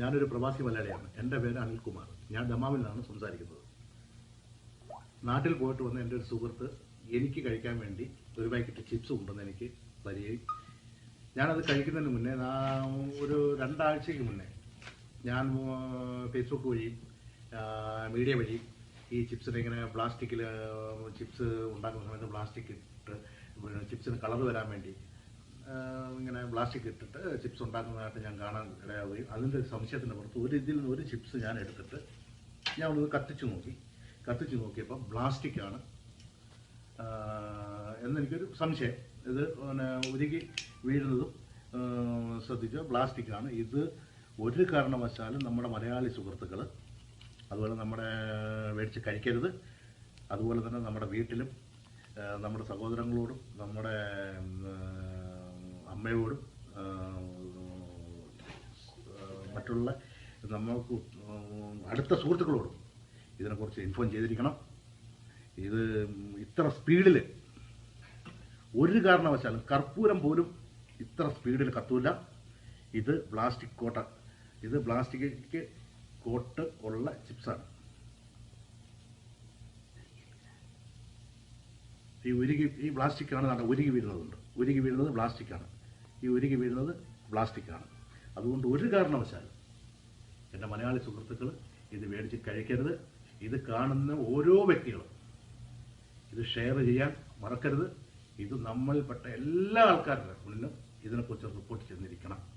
ഞാനൊരു പ്രവാസി മലയാളിയാണ്. എന്റെ പേര് അനിൽകുമാർ ഞാൻ ദമാമിലാണ് സംസാരിക്കുന്നത്. നാട്ടിൽ പോയിട്ട് വന്ന എന്റെ ഒരു സുഹൃത്ത് എനിക്ക് കഴിക്കാൻ വേണ്ടി ഒരു പാക്കറ്റ് ചിപ്സ് കൊണ്ടുവന്ന് എനിക്ക് പരിചയം ഞാനത് കഴിക്കുന്നതിന് മുന്നേ ഒരു രണ്ടാഴ്ചയ്ക്ക് മുന്നേ ഞാൻ ഫേസ്ബുക്ക് വഴി മീഡിയ വഴി ഈ ചിപ്സിനെ ഇങ്ങനെ പ്ലാസ്റ്റിക്കിൽ ചിപ്സ് ഉണ്ടാക്കുന്ന സമയത്ത് പ്ലാസ്റ്റിക് ഇട്ട് ചിപ്സിന് കളർ വരാൻ വേണ്ടി ഇങ്ങനെ പ്ലാസ്റ്റിക് ഇട്ടിട്ട് ചിപ്സ് ഉണ്ടാക്കുന്നതായിട്ട് ഞാൻ കാണാൻ ഇടയാവുകയും അതിന്റെ സംശയത്തിന്റെ പുറത്ത് ഒരു ഇതിൽ നിന്ന് ഒരു ചിപ്സ് ഞാൻ എടുത്തിട്ട് ഞാൻ ഒന്ന് കത്തിച്ച് നോക്കി. കത്തിച്ച് നോക്കിയപ്പോൾ പ്ലാസ്റ്റിക്കാണ് എന്നെനിക്കൊരു സംശയം. ഇത് പിന്നെ ഉരുകി വീഴുന്നതും ശ്രദ്ധിച്ചു? പ്ലാസ്റ്റിക്കാണ് ഇത് ഒരു കാരണവശാലും നമ്മുടെ മലയാളി സുഹൃത്തുക്കൾ അതുപോലെ നമ്മുടെ മേടിച്ച് കഴിക്കരുത്. അതുപോലെ തന്നെ നമ്മുടെ വീട്ടിലും നമ്മുടെ സഹോദരങ്ങളോടും നമ്മുടെ അമ്മയോടും മറ്റുള്ള നമ്മൾക്ക് ഉം, അടുത്ത സുഹൃത്തുക്കളോടും ഇതിനെക്കുറിച്ച് ഇൻഫോം ചെയ്തിരിക്കണം. ഇത് ഇത്ര സ്പീഡിൽ ഒരു കാരണവശാലും കർപ്പൂരം പോലും ഇത്ര സ്പീഡിൽ കത്തൂല. ഇത് പ്ലാസ്റ്റിക് കോട്ട. ഇത് പ്ലാസ്റ്റിക് കോട്ട് ഉള്ള ചിപ്സാണ്. ഈ ഉരുകി ഈ പ്ലാസ്റ്റിക്കാണ് നല്ല ഉരുകി വീഴുന്നതുണ്ട്. ഉരുകി വീഴുന്നത് പ്ലാസ്റ്റിക്കാണ്. ഈ ഉരുകി വീഴുന്നത് പ്ലാസ്റ്റിക്കാണ് അതുകൊണ്ട് ഒരു കാരണവശാലും എന്റെ മലയാളി സുഹൃത്തുക്കൾ ഇത് മേടിച്ച് കഴിക്കരുത്. ഇത് കാണുന്ന ഓരോ വ്യക്തികളും ഇത് ഷെയർ ചെയ്യാൻ മറക്കരുത്. ഇത് നമ്മൾപ്പെട്ട എല്ലാ ആൾക്കാരുടെ മുന്നിലും ഇതിനെക്കുറിച്ച് റിപ്പോർട്ട് ചെയ്തിരിക്കണം.